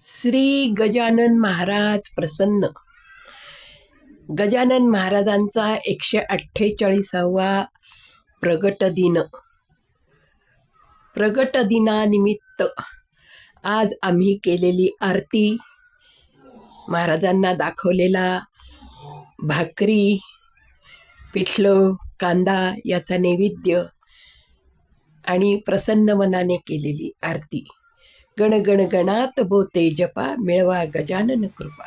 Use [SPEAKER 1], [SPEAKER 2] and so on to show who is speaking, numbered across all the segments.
[SPEAKER 1] श्री गजानन महाराज प्रसन्न. गजानन महाराजांचा एकशे अठ्ठेचाळीसावा प्रगट दिन. प्रगट दिनानिमित्त आज आम्ही केलेली आरती महाराजांना दाखवलेला भाकरी पिठलं कांदा याचा नैवेद्य आणि प्रसन्न मनाने केलेली आरती. गण गण गणात बोते जपा मिळवा गजानन कृपा.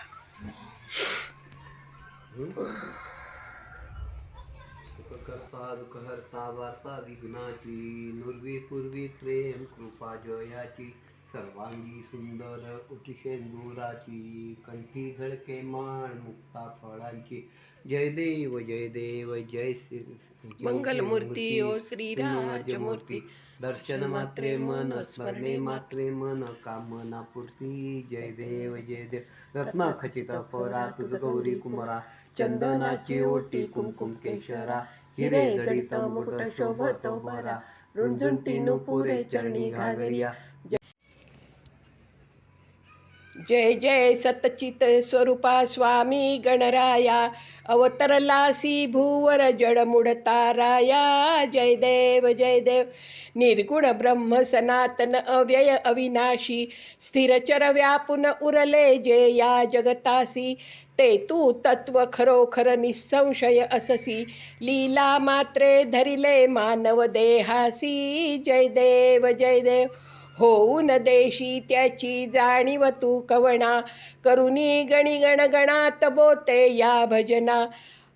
[SPEAKER 2] सुखकर्ता वार्ता विघ्नाची नुर्वी पूर्वी प्रेम कृपा जयाची सर्वांगी सुंदर उटिशेंदुराची कंठी झळके माळ मुक्ता फळांची. जय देव जय देव जय श्री
[SPEAKER 1] मंगलमूर्ती ओ
[SPEAKER 2] मूर्ती,
[SPEAKER 1] श्रीराजमूर्ती.
[SPEAKER 2] दर्शन मात्रे मन स्मरणे मात्रे मन कामना पूर्ती. जय देव जय देव. रत्ना खचित परा तुझ गौरी कुमारा चंदनाची ओटी कुमकुम केशरा. हिरे जडित मुकुट शोभत बरा रुणझुणती नुपुरे चरणी घागरिया.
[SPEAKER 1] जय जय सतचित स्वरूपा स्वामी गणराया अवतरलासी भूवर जडमुड ताराया जय देव जय देव. निर्गुण ब्रह्म सनातन अव्यय अविनाशी स्थिरचर व्यापुन उरले जे या जगतासी. ते तू तत्व खरोखर निसंशय अससी लीला मात्रे धरिले मानव देहासी. जय देव जय देव. होऊन देशी त्याची जाणीव तू कवणा. करुणी गणी गणगणात बोते या भजना.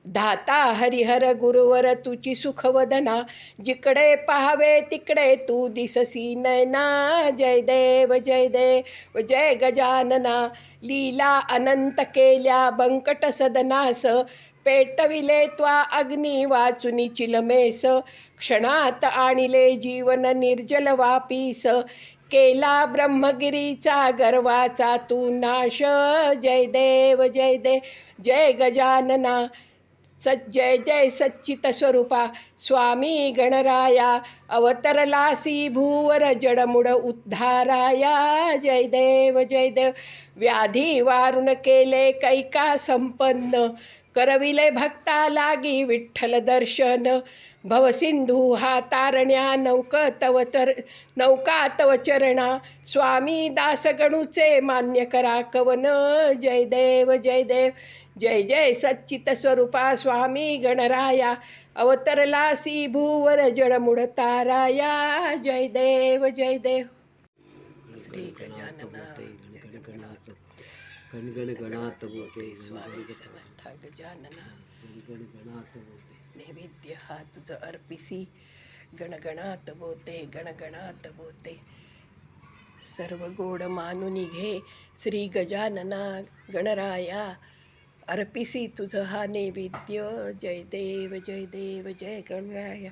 [SPEAKER 1] धाता हरिहर गुरुवर तुची सुखवदना. जिकडे पाहावे तिकडे तू दिससी नयना जय देव जय देव जय गजानना. लीला अनंत केल्या बंकट सदनास. पेटविले त्वा अग्नी वाचुनी चिलमेस. क्षणात आणिले जीवन निर्जल वापीस. केला ब्रह्मगिरीचा गर्वाचा तू नाश. जय देव जय देव जय गजानना. सज्जय जय जय सच्चित स्वरूपा. स्वामी गणराया अवतरलासी भूवर जडमुड उद्धाराया. जय देव जय देव. व्याधी वारुण केले कैका संपन्न. करविले भक्ता लागी विठ्ठल दर्शन. भवसिंधू हा तारण्या नौक तव चर नौका तव चरणा. स्वामी दासगणूचे मान्य करा कवन. जय देव जय देव. जय जय सच्चित स्वरूपा स्वामी गणराया. अवतरलासी भूवर जडमुड ताराया. जय देव जय देव. श्री गजानन.
[SPEAKER 2] गणगण गणात बोते
[SPEAKER 1] स्वामी समर्थ गजानना
[SPEAKER 2] गण गणात
[SPEAKER 1] नैवेद्य हा तुझं अर्पिसी गणगणात बोते गणगणात बोते. सर्व गोड मानुनी घे श्री गजानना गणराया अर्पिसी तुझं हा नैवेद्य जय देव जय देव जय गणराया